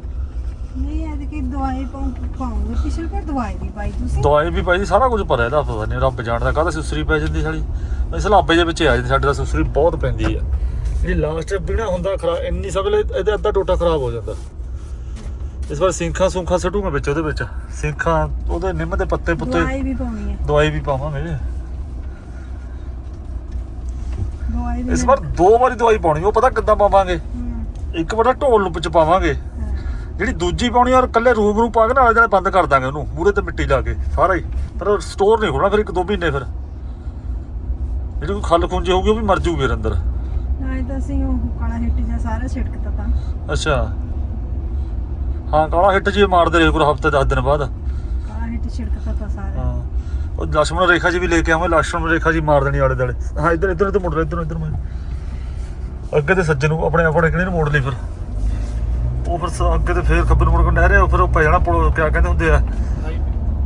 ਕੀ ਦਵਾਈ ਪਾਉਂ- ਪਾਉਂਗੇ ਪਿਛਲੇ ਵਾਰ ਦਵਾਈ ਵੀ ਪਾਈ ਤੁਸੀਂ? ਦਵਾਈ ਵੀ ਪਾਈ ਸਾਰਾ ਕੁਝ ਭਰਿਆ ਇਹਦਾ ਪਤਾ ਨਹੀਂ ਰੱਬ ਜਾਣਦਾ ਕਾਹਦਾ ਸੁਸਰੀ ਪੈ ਜਾਂਦੀ ਸਾਲੀ ਇਸ ਲਾਬੇ ਦੇ ਵਿੱਚ ਆ ਜਾਂਦੀ ਸਾਡੇ ਦਾ ਸੁਸਰੀ ਬਹੁਤ ਪੈਂਦੀ ਆ। ਜਿਹੜੀ ਲਾਸਟ ਬਿਨਾ ਹੁੰਦਾ ਖਰਾ ਇੰਨੀ ਸਭ ਇਹਦੇ ਅੱਧਾ ਟੋਟਾ ਖਰਾਬ ਹੋ ਜਾਂਦਾ। ਇਸ ਵਾਰ ਸਿੰਖਾਂ ਸੁੰਖਾਂ ਸਟੂਗਾ ਵਿੱਚ ਉਹਦੇ ਵਿੱਚ। ਸਿੰਖਾਂ ਉਹਦੇ ਨਿੰਮ ਦੇ ਪੱਤੇ ਪੁੱਤੇ ਦਵਾਈ ਵੀ ਪਾਉਣੀ ਹੈ ਦਵਾਈ ਵੀ ਪਾਵਾਂਗੇ। ਦਵਾਈ ਵੀ ਇਸ ਵਾਰ ਦੋ ਵਾਰੀ ਦਵਾਈ ਪਾਉਣੀ ਉਹ ਪਤਾ ਕਿੱਦਾਂ ਪਾਵਾਂਗੇ? ਹਮ, ਇੱਕ ਵਾਰ ਢੋਲ ਨੂੰ ਵਿੱਚ ਪਾਵਾਂਗੇ। ਜਿਹੜੀ ਦੂਜੀ ਪਾਉਣੀ ਯਾਰ ਕੱਲੇ ਰੂਬਰੂ ਪਾ ਕੇ ਨਾ ਆਲੇ ਬੰਦ ਕਰ ਦਾਂਗੇ ਉਹਨੂੰ ਮੂਰੇ ਤੇ ਮਿੱਟੀ ਲਾ ਕੇ ਸਾਰਾ ਹੀ। ਪਰ ਸਟੋਰ ਨਹੀਂ ਹੋਣਾ ਫਿਰ ਇੱਕ ਦੋ ਮਹੀਨੇ ਫਿਰ। ਜਿਹੜੀ ਕੋਈ ਖੱਲ ਖੁੰਝੇ ਹੋਊਗੀ ਉਹ ਵੀ ਮਰ ਜੂ ਅੰਦਰ। ਨਾ ਇਹ ਤਾਂ ਅਸੀਂ ਉਹ ਕਾਲਾ ਹਿੱਟ ਜਾਂ ਸਾਰਾ ਛਿੜਕਤਾ ਤਾਂ। ਅੱਛਾ। ਹਾਂ ਕਾਲਾ ਹਿੱਟ ਜੀ ਮਾਰਦੇ ਰਹੇ ਕੋਈ ਹਫ਼ਤੇ 10 ਦਿਨ ਬਾਅਦ। ਕਾਲਾ ਰੇਖਾ ਜੀ ਲੈ ਕੇ ਆਵਾਂ ਲక్ష్మణ ਰੇਖਾ ਜੀ ਮਾਰ ਦੇਣੀ ਆਲੇ ਦਾਲੇ ਹਾਂ ਇਧਰ ਇਧਰ ਤੇ ਮੁੜ ਰਿਹਾ ਇਧਰ ਇਧਰ ਮੈਂ ਅੱਗੇ ਤੇ ਸੱਜਣ ਨੂੰ ਆਪਣੇ ਆਪਣੇ ਕਿਹਨੇ ਮੋੜ ਲਈ ਫਿਰ। ਉਹ ਫਿਰ ਸ- ਅੱਗੇ ਤੇ ਫੇਰ ਖੱਬੇ ਨੂੰ ਮੁੜ ਕੇ ਨਹਿਰੇ ਉਹ ਫਿਰ ਉਹ ਪੈ ਜਾਣਾ ਪੁਲ ਕਿਆ ਕਹਿੰਦੇ ਹੁੰਦੇ ਆ?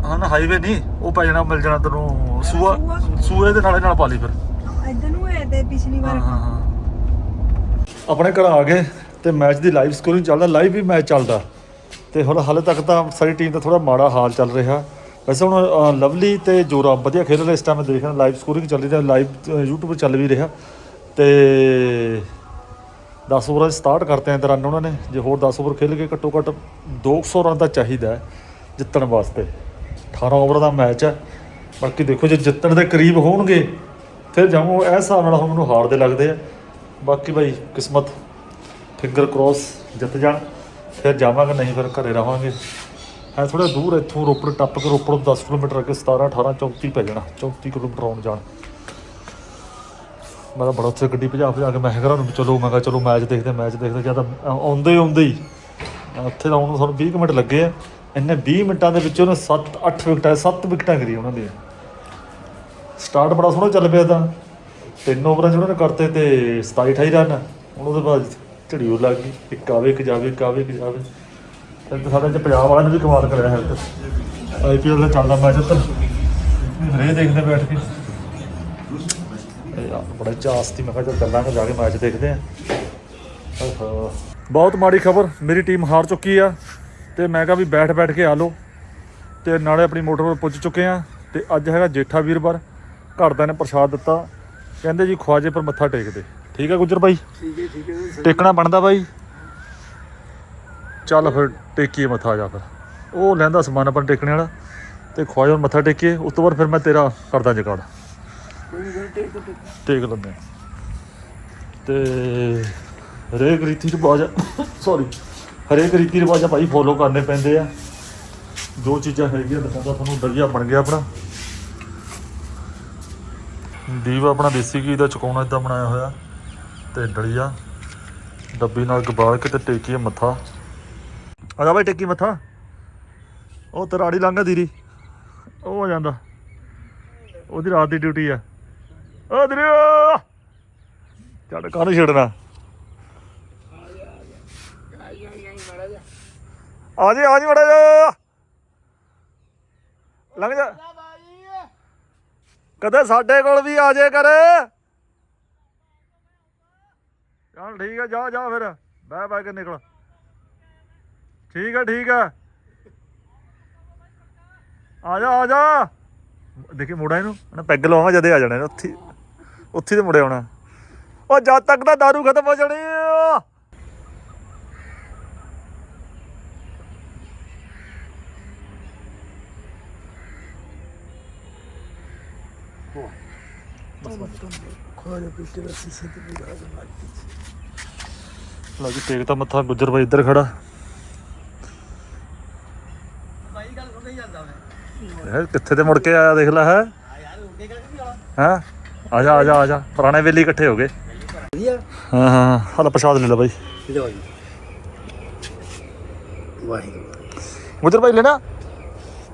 ਹਾਂ ਨਾ ਹਾਈਵੇ ਨਹੀਂ ਉਹ ਪੈ ਜਾਣਾ ਮਿਲ ਜਾਣਾ ਤੈਨੂੰ ਸੂਆ ਸੂਏ ਦੇ ਨਾਲੇ ਨਾਲ ਪਾ ਲਈ ਫਿਰ। ਇਧਰ ਨੂੰ ਹੋਏ ਤੇ ਪਿਛਲੀ ਵਾਰ? ਹਾਂ ਹਾਂ ਆਪਣੇ ਘਰ ਆ ਗਏ ਤੇ ਮੈਚ ਦੀ ਲਾਈਵ ਸਕੋਰਿੰਗ ਚੱਲਦਾ ਲਾਈਵ ਵੀ ਮੈਚ ਚੱਲਦਾ। ਤੇ ਹੁਣ ਹਾਲੇ ਤੱਕ ਤਾਂ ਸਾਡੀ ਟੀਮ ਦਾ ਥੋੜਾ ਮਾੜਾ ਹਾਲ ਚੱਲ ਰਿਹਾ। ਵੈਸੇ ਹੁਣ ਅ, ਲਵਲੀ ਤੇ ਜੋਰਾ ਵਧੀਆ ਖੇਡ ਰਹੇ ਇਸ ਟਾਈਮ ਦੇਖ ਰਿਹਾ ਲਾਈਵ ਸਕੋਰਿੰਗ ਚੱਲ ਰਹੀ ਹੈ ਲਾਈਵ YouTube 'ਤੇ ਚੱਲ ਵੀ ਰਿਹਾ। ਤੇ 10 ਓਵਰਾਂ 'ਚ ਸਟਾਰਟ ਕਰਤੇ ਆਂ ਰਨ ਉਹਨਾਂ ਨੇ। ਜੇ ਹੋਰ 10 ਓਵਰ ਖੇਲ ਕੇ ਘੱਟੋ ਘੱਟ 200 ਰਨ ਦਾ ਚਾਹੀਦਾ ਜਿੱਤਣ ਵਾਸਤੇ। 18 ਓਵਰ ਦਾ ਮੈਚ ਹੈ। ਬਾਕੀ ਦੇਖੋ ਜੇ ਜਿੱਤਣ ਦੇ ਕਰੀਬ ਹੋਣਗੇ, ਫਿਰ ਜਾਊਂ, ਇਹ ਹਿਸਾਬ ਨਾਲ ਮੈਨੂੰ ਹਾਰ ਦੇ ਲੱਗਦੇ ਆ। ਬਾਕੀ ਭਾਈ ਕਿਸਮਤ ਫਿੰਗਰ ਕ੍ਰੋਸ ਜਿੱਤ ਜਾਣ, ਫਿਰ ਜਾਵਾਂਗੇ, ਨਹੀਂ ਫਿਰ ਘਰੇ ਰਹਾਂਗੇ। ਹੈ ਥੋੜਾ ਦੂਰ ਇੱਥੋਂ ਰੋਪੜ, ਟੱਪ ਕੇ ਰੋਪੜ ਤੋਂ 10 ਕਿਲੋਮੀਟਰ ਅੱਗੇ 17 18 34 ਪੈ ਜਾਣਾ। 34 ਕਿਲੋਮੀਟਰ ਆਉਣ ਜਾਣ। ਮੈਂ ਤਾਂ ਬੜਾ ਉੱਥੇ ਗੱਡੀ ਭਜਾ ਭਜਾ ਕੇ ਮੈਂ ਕਿਹਾ ਘਰਾਂ ਨੂੰ ਚਲੋ, ਮੈਂ ਕਿਹਾ ਚਲੋ ਮੈਚ ਦੇਖਦੇ ਮੈਚ ਦੇਖਦੇ ਜਦ ਆਉਂਦੇ ਆਉਂਦੇ ਹੀ। ਉੱਥੇ ਤਾਂ ਆਉਣ ਨੂੰ ਤੁਹਾਨੂੰ 20 ਕੁ ਮਿੰਟ ਲੱਗੇ ਆ। ਇੰਨੇ 20 ਮਿੰਟਾਂ ਦੇ ਵਿੱਚ ਉਹਨੇ 7 8 ਵਿਕਟਾਂ 7 ਵਿਕਟਾਂ ਕਰੀ ਉਹਨਾਂ ਦੀਆਂ। ਸਟਾਰਟ ਬੜਾ ਸੋਹਣਾ ਚੱਲ ਪਿਆ ਤਾਂ। ਤਿੰਨ ਓਵਰਾਂ ਚ ਉਹਨਾਂ ਨੇ ਕਰਤੇ ਤੇ 27 28 ਰਨ। ਹੁਣ ਉਹਦੇ ਬਾਅਦ ਝੜੀਓ ਲੱਗ ਗਈ। ਇੱਕ ਆਵੇ, ਇੱਕ ਜਾਵੇ, ਇੱਕ ਆਵੇ, ਇੱਕ ਜਾਵੇ। ਤੇ ਸਾਡੇ ਚ ਪੰਜਾਬ ਵਾਲਿਆਂ ਨੇ ਵੀ ਕਮਾਲ ਕਰਿਆ ਹੈ। ਤੇ ਆਈਪੀਐਲ ਦਾ ਚੱਲਦਾ ਮੈਚ ਉੱਤਰ ਰੇ ਦੇਖਦੇ ਬੈਠ ਕੇ। ਯਾਰ ਬੜਾ ਚਾਸ ਸੀ ਮੈਂ ਕਿਹਾ ਚੱਲ ਚੱਲਾਂਗੇ ਜਾ ਕੇ ਮੈਚ ਦੇਖਦੇ ਆਂ ਓਹੋ ਬਹੁਤ ਮਾੜੀ ਖਬਰ ਮੇਰੀ ਟੀਮ ਹਾਰ ਚੁੱਕੀ ਆ ਤੇ ਮੈਂ ਕਿਹਾ ਵੀ ਬੈਠ ਬੈਠ ਕੇ ਆ ਲਓ ਤੇ ਨਾਲੇ ਆਪਣੀ ਮੋਟਰ 'ਤੇ ਪੁੱਜ ਚੁੱਕੇ ਆ ਤੇ ਅੱਜ ਹੈਗਾ ਜੇਠਾ ਵੀਰਵਾਰ ਘਰਦਿਆਂ ਨੇ ਪ੍ਰਸ਼ਾਦ ਦਿੱਤਾ। ਕਹਿੰਦੇ ਜੀ ਖਵਾਜੇ ਪਰ ਮੱਥਾ ਟੇਕਦੇ ਠੀਕ ਹੈ ਗੁੱਜਰ ਬਾਈ? ਠੀਕ ਹੈ ਠੀਕ ਹੈ ਟੇਕਣਾ ਬਣਦਾ ਬਾਈ। ਚੱਲ ਫਿਰ ਟੇਕੀਏ ਮੱਥਾ ਜਾ ਫਿਰ ਉਹ ਲੈਂਦਾ ਸਮਾਨ ਆਪਾਂ ਟੇਕਣੇ ਵਾਲਾ ਤੇ ਖਵਾਜੇ ਪਰ ਮੱਥਾ ਟੇਕੀਏ ਉਸ ਤੋਂ ਬਾਅਦ ਫਿਰ ਮੈਂ ਤੇਰਾ ਕਰਦਾ ਜਗਾੜ। ਟੇਕ ਲੈਂਦੇ ਹਾਂ। ਤੇ ਹਰੇਕ ਰੀਤੀ ਰਿਵਾਜ ਸੌਰੀ ਹਰੇਕ ਰੀਤੀ ਰਿਵਾਜ ਭਾਈ ਫੋਲੋ ਕਰਨੇ ਪੈਂਦੇ ਆ। ਜੋ ਚੀਜ਼ਾਂ ਹੈਗੀਆਂ ਦਿਖਾਉਂਦਾ ਤੁਹਾਨੂੰ ਦਲੀਆ ਬਣ ਗਿਆ ਆਪਣਾ। ਦੀਵਾ ਆਪਣਾ ਦੇਸੀ ਘੀ ਦਾ ਚੁਕਾਉਣਾ ਇਦਾਂ ਬਣਾਇਆ ਹੋਇਆ, ਤੇ ਡਲੀਆ ਡੱਬੀ ਨਾਲ ਗਬਾਲ ਕੇ ਤੇ ਟੇਕੀਏ ਮੱਥਾ। ਆ ਜਾ ਭਾਈ ਟੇਕੀ ਮੱਥਾ। ਉਹ ਤਰਾੜੀ ਲੰਘਾ ਦੀਰੀ ਉਹ ਆ ਜਾਂਦਾ। ਉਹਦੀ ਰਾਤ ਦੀ ਡਿਊਟੀ ਆ। ਓ ਦਰਿਆ ਚੱਲ ਕਾਹਨੂੰ ਛੱਡਣਾ ਆ ਜੀ ਆ ਜੀ ਮੜਾ ਜਾ ਲੰਘ ਜਾ। ਕਦੇ ਸਾਡੇ ਕੋਲ ਵੀ ਆ ਜੇ ਕਰ। ਚੱਲ ਠੀਕ ਆ, ਜਾ ਜਾ ਫਿਰ। ਬਾਏ ਬਾਏ ਕੇ ਨਿਕਲ। ਠੀਕ ਹੈ ਠੀਕ ਹੈ ਆ ਜਾ ਆ ਜਾ। ਦੇਖੀ ਮੁੜਾ ਇਹਨੂੰ। ਉਹਨੇ ਪੈਗ ਲਵਾਵਾਂ ਜਦੇ ਆ ਜਾਣਾ ਉੱਥੇ ਉੱਥੇ ਤੇ ਮੁੜੇ ਆਉਣਾ। ਉਹ ਜਦ ਤੱਕ ਤਾਂ दारू ਖਤਮ ਹੋ ਜਾਣੀ ਆ। ਲਓ ਜੀ ਟੇਕ ਤਾਂ ਮੱਥਾ ਗੁੱਜਰ ਬਾਈ ਇੱਧਰ ਖੜਾ। ਯਾਰ ਕਿੱਥੇ ਤੇ ਮੁੜ ਕੇ ਆਇਆ ਦੇਖ ਲੈ ਹੈ। ਹਾਂ? ਆ ਜਾ ਆ ਜਾ ਆ ਜਾ ਪੁਰਾਣੇ ਵੇਲੇ ਇਕੱਠੇ ਹੋ ਗਏ। ਵਧੀਆ। ਹਾਂ ਹਾਂ ਹਾਲਾ ਪ੍ਰਸ਼ਾਦ ਲੈ ਲੈ ਬਾਈ। ਲਿਓ ਜੀ। ਵਾਹਿਗੁਰੂ। ਗੁੱਜਰ ਬਾਈ ਲੈਣਾ?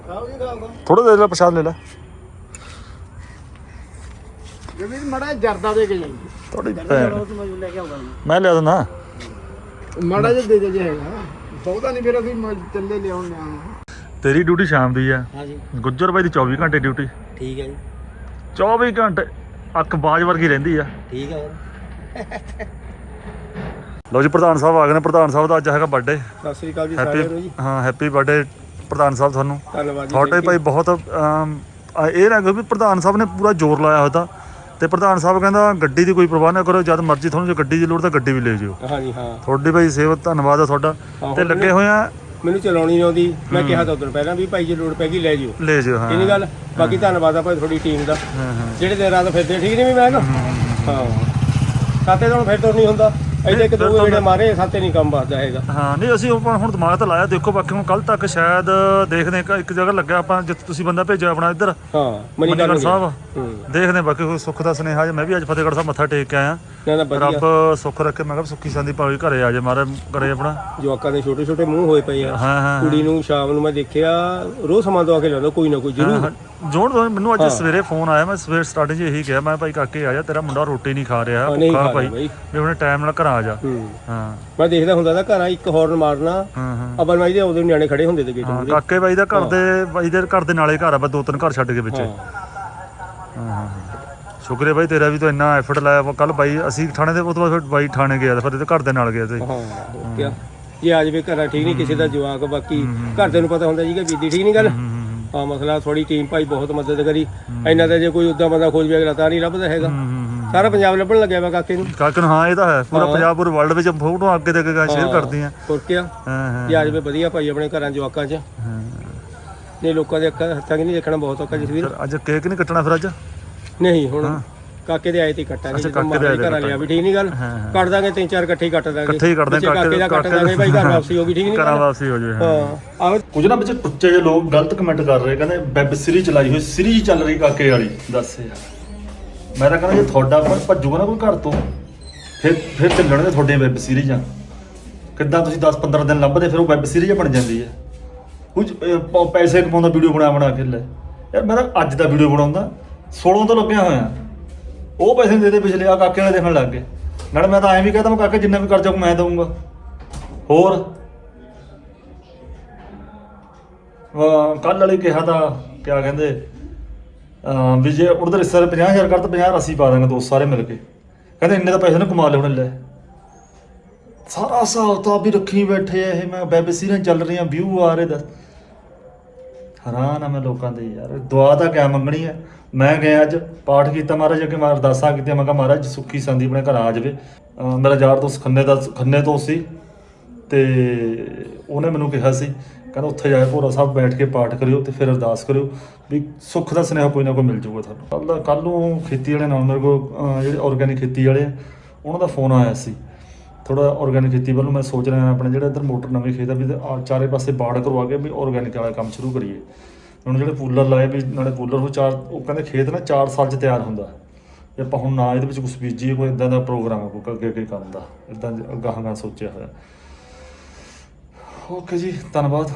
ਖਾਓ ਜੀ ਖਾਓ ਥੋੜਾ ਦੇ ਲੈ ਪ੍ਰਸ਼ਾਦ ਲੈ ਲੈ। ਜਮੀਨ ਮੜਾ ਜਰਦਾ ਦੇ ਕੇ ਜਾਈਏ ਥੋੜੀ ਭੈਣ। ਮੈਂ ਲੈ ਕੇ ਆਉਂਦਾ ਮੈਂ ਲਿਆ ਦਿੰਦਾ। ਮਾੜਾ ਜਿਹਾ ਦੇ ਦੇ ਜੇ ਹੈਗਾ। ਬਹੁਤਾ ਨਹੀਂ ਫਿਰ ਅਸੀਂ ਮ- ਚੱਲੇ ਲਿਆਉਣ ਨਿਆਣ। ਤੇਰੀ ਡਿਊਟੀ ਸ਼ਾਮ ਦੀ ਆ। ਹਾਂ ਜੀ ਗੁੱਜਰ ਬਾਈ ਦੀ 24 ਘੰਟੇ ਡਿਊਟੀ। ਠੀਕ ਹੈ ਜੀ। 24 ਘੰਟੇ। ਅੱਖ ਬਾਜ ਵਰਗੀ ਰਹਿੰਦੀ ਆ। ਠੀਕ ਹੈ ਲਓ ਜੀ ਪ੍ਰਧਾਨ ਸਾਹਿਬ ਆ ਗਏ ਨੇ। ਪ੍ਰਧਾਨ ਸਾਹਿਬ ਦਾ ਅੱਜ ਹੈਗਾ ਬਰਥਡੇ ਸਤਿ ਸ੍ਰੀ ਅਕਾਲ ਜੀ ਸਾਰਿਆਂ ਨੂੰ ਹੈਪੀ ਜੀ। ਹਾਂ ਹੈਪੀ ਬਰਥਡੇ ਪ੍ਰਧਾਨ ਸਾਹਿਬ ਤੁਹਾਨੂੰ। ਧੰਨਵਾਦ ਜੀ ਤੁਹਾਡੇ। ਭਾਈ ਬਹੁਤ ਅਮ, ਆ ਇਹ ਨਾ ਕਿ ਵੀ ਪ੍ਰਧਾਨ ਸਾਹਿਬ ਨੇ ਪੂਰਾ ਜ਼ੋਰ ਲਾਇਆ ਹੋਇਆ ਤਾਂ। ਪ੍ਰਧਾਨ ਸਾਹਿਬ ਕਹਿੰਦਾ ਗੱਡੀ ਦੀ ਕੋਈ ਪਰਵਾਹ ਨਾ ਕਰੋ ਜਦ ਮਰਜ਼ੀ ਤੁਹਾਨੂੰ ਜੇ ਗੱਡੀ ਦੀ ਲੋੜ ਤਾਂ ਗੱਡੀ ਵੀ ਲੈ ਜਿਓ। ਹਾਂ ਜੀ ਹਾਂ। ਤੁਹਾਡੀ ਭਾਈ ਸੇਵਤ ਧੰਨਵਾਦ ਆ ਤੁਹਾਡਾ। ਤੇ ਲੱਗੇ ਹੋਏ ਆ ਮੈਨੂੰ ਚਲਾਉਣੀ ਨਹੀਂ ਆਉਂਦੀ। ਮੈਂ ਕਿਹਾ ਤਾਂ ਉਦੋਂ ਪਹਿਲਾਂ ਵੀ ਭਾਈ ਜੇ ਲੋੜ ਪੈਗੀ ਲੈ ਜਿਓ। ਲੈ ਜਿਓ ਹਾਂ। ਇਹ ਨਹੀਂ ਗੱਲ। ਬਾਕੀ ਧੰਨਵਾਦ ਆ ਭਾਈ ਤੁਹਾਡੀ ਟੀਮ ਦਾ। ਹਾਂ ਹਾਂ। ਜਿਹੜੇ ਦਿਨ ਰਾਤ ਫਿਰਦੇ ਠੀਕ ਨਹੀਂ ਵੀ ਮੈਂ ਨਾ? ਹਾਂ। ਸਾਤੇ ਤੋਂ ਫਿਰ ਤੁਰ ਨਹੀਂ ਹੁੰਦਾ। ਐਡੇ ਇੱਕ ਦੋ ਵੇੜੇ ਮਾਰੇ ਸਾਤੇ ਨਹੀਂ ਕੰਮ ਵੱਜਦਾ ਹੈਗਾ। ਹਾਂ ਨਹੀਂ ਅਸੀਂ ਉਹ ਹੁਣ ਦਿਮਾਗ ਤਾਂ ਲਾਇਆ ਦੇਖੋ ਬਾਕੀ ਹੁਣ ਕੱਲ ਤੱਕ ਸ਼ਾਇਦ ਦੇਖਦੇ ਹਾਂ ਇੱਕ ਜਗ੍ਹਾ ਲੱਗਿਆ ਆਪਾਂ ਜਿੱਥੇ ਤੁਸੀਂ ਬੰਦਾ ਭੇਜਿਆ ਆਪਣਾ ਇੱਧਰ। ਹਾਂ ਮਨੀ ਮਨੀਗੜ੍ਹ ਗੱਲ ਸਾਹਿਬ। ਦੇਖਦੇ ਬਾਕੀ ਕੋਈ ਸੁੱਖ ਦਾ ਸੁਨੇਹਾ ਜੇ ਮੈਂ ਵੀ ਅੱਜ ਫਤਿਹਗੜ੍ਹ ਸਾਹਿਬ ਮੱਥਾ ਟੇਕ ਕੇ ਆਇਆ। ਰੱਬ ਸੁੱਖ ਰੱਖੇ ਮੈਂ ਕਿਹਾ ਸੁੱਖੀ ਸੰਦੀ ਭਾਵੇਂ ਘਰੇ ਆ ਜਾ ਮਾਰੇ ਘਰੇ ਆਪਣਾ। ਜਵਾਕਾਂ ਦੇ ਛੋਟੇ ਛੋਟੇ ਮੂੰਹ ਹੋਏ ਪਏ ਆ। ਕੁੜੀ ਨੂੰ ਸ਼ਾਮ ਨੂੰ ਮੈਂ ਦੇਖਿਆ ਰੋਜ਼ ਸਮਾਂ ਦਵਾ ਕੇ ਲਿਆਉਂਦਾ ਕੋਈ ਨਾ ਕੋਈ ਜ਼ਰੂਰ। ਜੋੜ ਦੋ ਮੈਨੂੰ ਅੱਜ ਸਵੇਰੇ ਫੋਨ ਆਇਆ ਮੈਂ ਸਵੇਰ ਸਟਾਰਟਿੰਗ 'ਚ ਇਹੀ ਕਿਹਾ ਮੈਂ ਭਾਈ ਕਾਕੇ ਆ ਜਾ ਤੇਰਾ ਮੁੰਡਾ ਰੋਟੀ ਨਹੀਂ ਖਾ ਰਿਹਾ ਨਹੀਂ ਭੁੱਖਾ ਖਾ ਭਾਈ। ਰਿਹਾ ਬਾਈ। ਵੀ ਉਹਨੇ ਟਾਈਮ ਨਾਲ ਘਰਾਂ ਆ ਜਾ। ਹੂੰ। ਹਾਂ। ਮੈਂ ਦੇਖਦਾ ਹੁੰਦਾ ਤਾਂ ਘਰਾਂ ਇੱਕ ਹੌਰਨ ਮਾਰਨਾ ਹਾਂ ਹਾਂ। ਅਬਲ ਮਾਈ ਦੇ ਉਦੋਂ ਨਿਆਣੇ ਖੜੇ ਹੁੰਦੇ ਤੇ ਗੇਟ ਹਾਂ ਮੂਹਰੇ ਕਾਕੇ ਬਾਈ ਦਾ ਘਰ ਦੇ ਬਾਈ ਦੇ ਘਰ ਦੇ ਨਾਲੇ ਘਰ ਆ ਬਸ ਦੋ ਤਿੰਨ ਘਰ ਛੱਡ ਕੇ ਵਿੱਚ। ਹਾਂ। ਸ਼ੁਕਰ ਬਾਈ ਤੇਰਾ ਵੀ ਤਾਂ ਇੰਨਾ ਐਫਰਟ ਲਾਇਆ ਕੱਲ ਬਾਈ ਅਸੀਂ ਥਾਣੇ ਦੇ ਉਹ ਤੋਂ ਬਾਅਦ ਫਿਰ ਬਾਈ ਥਾਣੇ ਗਿਆ ਤੇ ਫਿਰ ਇਹਦੇ ਘਰ ਦੇ ਨਾਲ ਗਿਆ ਤੇ। ਹਾਂ ਹੋਰ ਕਿਆ। ਜੇ ਆ ਜਾਵੇ ਘਰਾਂ ਠੀਕ ਨਹੀਂ ਕਿਸੇ ਦਾ ਜਵਾਕ ਬਾਕੀ ਘਰਦਿਆਂ ਨੂੰ ਪਤਾ ਹੁੰਦਾ ਜੀ ਕਿ ਬੀਦੀ ਠੀਕ ਨਹੀਂ ਗੱਲ। ਹਾਂ ਮਸਲਾ ਥੋੜੀ ਟੀਮ ਭਾਈ ਬਹੁਤ ਮਦਦ ਕਰੀ। ਇੰਨਾ ਤਾਂ ਜੇ ਕੋਈ ਉਦਾਂ ਬੰਦਾ ਖੋਜ ਵੀ ਅਗਲਾ ਤਾਂ ਨਹੀਂ ਲੱਭਦਾ ਹੈਗਾ। ਸਾਰਾ ਪੰਜਾਬ ਲੱਭਣ ਲੱਗਿਆ ਵਾ ਕਾਕੇ ਨੂੰ। ਕਾਕੇ ਨੂੰ ਹਾਂ ਇਹ ਤਾਂ ਹੈ। ਪੂਰਾ ਪੰਜਾਬ ਪੂਰੇ ਵਰਲਡ ਵਿੱਚ ਫੋਟੋ ਅੱਗੇ ਦੇ ਕੇ ਸ਼ੇਅਰ ਕਰਦੀ ਆ। ਹੋਰ ਕਿਆ? ਹਾਂ ਹਾਂ। ਆ ਜਾਵੇ ਵਧੀਆ ਭਾਈ ਆਪਣੇ ਘਰਾਂ ਜਵਾਕਾਂ 'ਚ। ਨਹੀਂ ਲੋਕਾਂ ਦੇ ਅੱਖਾਂ ਹੱਥਾਂ 'ਚ ਨਹੀਂ ਦੇਖਣਾ ਬਹੁਤ ਔਖਾ ਜਸਵੀਰ ਅੱਜ ਕੇਕ ਨਹੀਂ ਕੱਟਣਾ ਫਿਰ ਅੱਜ? ਨਹੀਂ ਹੁਣ ਕਾਕੇ ਦੇ ਆਏ ਤੇ ਕੱਟਾਂਗੇ ਕਾਕੇ ਦੇ ਆਏ ਤੇ ਘਰਾਂ ਲਿਆ ਵੀ ਠੀਕ ਨਹੀਂ ਗੱਲ? ਹਾਂ, ਕੱਟ ਦਾਂਗੇ ਤਿੰਨ ਚਾਰ ਇਕੱਠੇ ਹੀ ਕੱਟ ਦਾਂਗੇ। ਇਕੱਠੇ ਹੀ ਕੱਟ ਦਾਂਗੇ, ਵਿੱਚੇ ਕਾਕੇ ਦਾ ਕੱਟ ਦਾਂਗੇ ਭਾਈ ਘਰ ਵਾਪਸੀ ਹੋ ਗਈ ਠੀਕ ਨਹੀਂ ਘਰਾਂ ਗੱਲ ਵਾਪਸੀ ਹੋ ਜਾਵੇ ਹਾਂ। ਹਾਂ। ਆਹ ਕੁਝ ਨਾ ਵਿੱਚ ਟੁੱਚੇ ਜਿਹੇ ਲੋਕ ਗਲਤ ਕਮੈਂਟ ਕਰ ਰਹੇ ਕਹਿੰਦੇ ਵੈਬ ਸੀਰੀਜ਼ ਚਲਾਈ ਹੋਈ ਸੀਰੀਜ਼ ਚੱਲ ਰਹੀ ਕਾਕੇ ਵਾਲੀ। ਦੱਸ ਯਾਰ। ਮੈਂ ਤਾਂ ਕਹਿੰਦਾ ਜੇ ਤੁਹਾਡਾ ਪਰ ਭੱਜੂਗਾ ਨਾ ਕੋਈ ਘਰ ਤੋਂ ਫਿਰ ਫਿਰ ਚੱਲਣਗੇ ਤੁਹਾਡੇ ਵੈਬ ਸੀਰੀਜ਼ਾਂ ਕਿੱਦਾਂ ਤੁਸੀਂ 10 15 ਦਿਨ ਲੱਭਦੇ ਫਿਰ ਉਹ ਵੈਬ ਸੀਰੀਜ਼ ਬਣ ਜਾਂਦੀ ਹੈ ਕੁਝ ਅਹ, ਪ- ਪੈਸੇ ਕਮਾਉਂਦਾ ਵੀਡੀਓ ਬਣਾ ਬਣਾ ਕੇ ਲੈ। ਯਾਰ ਮੈਂ ਤਾਂ ਅੱਜ ਦਾ ਵੀਡੀਓ ਬਣਾਉਂਦਾ 16 ਤੋਂ ਲੱਗਿਆ ਹੋਇਆ। ਉਹ ਪੈਸੇ ਦੇ ਦੇ ਪਿਛਲੇ ਆ ਕਾਕੇ ਵਾਲੇ ਦੇਖਣ ਲੱਗ ਗਏ। ਨਾਲ ਮੈਂ ਤਾਂ ਐਂ ਵੀ ਕਹਤਾ, ਮੈਂ ਕਾਕੇ ਜਿੰਨਾ ਵੀ ਕਰਜ਼ਾ ਮੈਂ ਦਊਂਗਾ। ਹੋਰ? ਕੱਲ ਵਾਲੇ ਕਿਹਾ ਤਾਂ, ਕਿਆ ਕਹਿੰਦੇ ਵੀ ਜੇ ਉਹਦੇ ਰਿਸ਼ਤੇ 50000 ਕਰ ਤਾਂ 50 ਅਸੀਂ ਪਾ ਦਾਂਗੇ ਦੋਸਤ ਸਾਰੇ ਮਿਲ ਕੇ। ਕਹਿੰਦੇ ਇੰਨੇ ਤਾਂ ਪੈਸੇ ਨੂੰ ਕਮਾ ਲਏ ਲੈ। ਸਾਰਾ ਹਿਸਾਬ ਤਾਂ ਵੀ ਰੱਖੀ ਬੈਠੇ ਇਹ, ਮੈਂ ਵੈਬ ਸੀਰੀਜ਼ ਚੱਲ ਰਹੀਆਂ ਵਿਊ ਆ ਰਹੇ ਦੱਸ। ਹੈਰਾਨ ਆ ਮੈਂ ਲੋਕਾਂ ਦੇ ਯਾਰ, ਦੁਆ ਤਾਂ ਕਿਆ ਮੰਗਣੀ ਹੈ ਮੈਂ ਗਿਆ ਅੱਜ, ਪਾਠ ਕੀਤਾ ਮਹਾਰਾਜ, ਅੱਗੇ ਮੈਂ ਅਰਦਾਸਾਂ ਕੀਤੀਆਂ ਮੈਂ ਕਿਹਾ ਮਹਾਰਾਜ ਸੁੱਖੀ ਸੰਦੀ ਆਪਣੇ ਘਰ ਆ ਜਾਵੇ। ਅਹ ਮੇਰਾ ਯਾਰ ਦੋਸਤ ਖੰਨੇ ਦਾ, ਖੰਨੇ ਤੋਂ ਸੀ ਤੇ ਉਹਨੇ ਮੈਨੂੰ ਕਿਹਾ ਸੀ, ਕਹਿੰਦਾ ਉੱਥੇ ਜਾ ਕੇ ਭੋਰਾ ਸਾਹਿਬ ਬੈਠ ਕੇ ਪਾਠ ਕਰਿਓ ਤੇ ਫਿਰ ਅਰਦਾਸ ਕਰਿਓ ਵੀ ਸੁੱਖ ਦਾ ਸੁਨੇਹਾ ਕੋਈ ਨਾ ਕੋਈ ਮਿਲ ਜਾਊਗਾ ਤੁਹਾਨੂੰ। ਕੱਲ ਦਾ ਕੱਲ ਨੂੰ ਖੇਤੀ ਵਾਲੇ ਨਾਲ ਮੇਰੇ ਕੋਲ, ਅਹ ਜਿਹੜੇ ਆਰਗੈਨਿਕ ਖੇਤੀ ਵਾਲੇ ਆ, ਉਹਨਾਂ ਦਾ ਫੋਨ ਆਇਆ ਸੀ। ਥੋੜਾ ਆਰਗੈਨਿਕ ਖੇਤੀ ਵੱਲੋਂ ਮੈਂ ਸੋਚ ਰਿਹਾ, ਆਪਣੇ ਜਿਹੜਾ ਇੱਧਰ ਮੋਟਰ ਨਵੇਂ ਖੇਤ ਆ, ਵੀ ਇਹਦੇ ਆ ਚਾਰੇ ਪਾਸੇ ਬਾੜ ਕਰਵਾ ਕੇ ਵੀ ਆਰਗੈਨਿਕ ਵਾਲਾ ਕੰਮ ਸ਼ੁਰੂ ਕਰੀਏ। ਹੁਣ ਜਿਹੜੇ ਕੂਲਰ ਲਾਏ ਵੀ ਨਾਲੇ ਕੂਲਰ ਉਹ ਚਾਰ, ਉਹ ਕਹਿੰਦੇ ਖੇਤ ਨਾ 4 ਸਾਲ ਚ ਤਿਆਰ ਹੁੰਦਾ। ਜੇ ਆਪਾਂ ਹੁਣ ਨਾ ਇਹਦੇ ਵਿੱਚ ਕੁਝ ਬੀਜੀਏ, ਕੋਈ ਇਦਾਂ ਦਾ ਪ੍ਰੋਗਰਾਮ ਆ, ਕੋਈ ਅੱਗੇ ਅੱਗੇ ਕਰਨ ਦਾ। ਇਦਾਂ ਗਾਹਾਂ ਗਾਹਾਂ ਸੋਚਿਆ ਹੋਇਆ। ਓਕੇ ਜੀ, ਧੰਨਵਾਦ।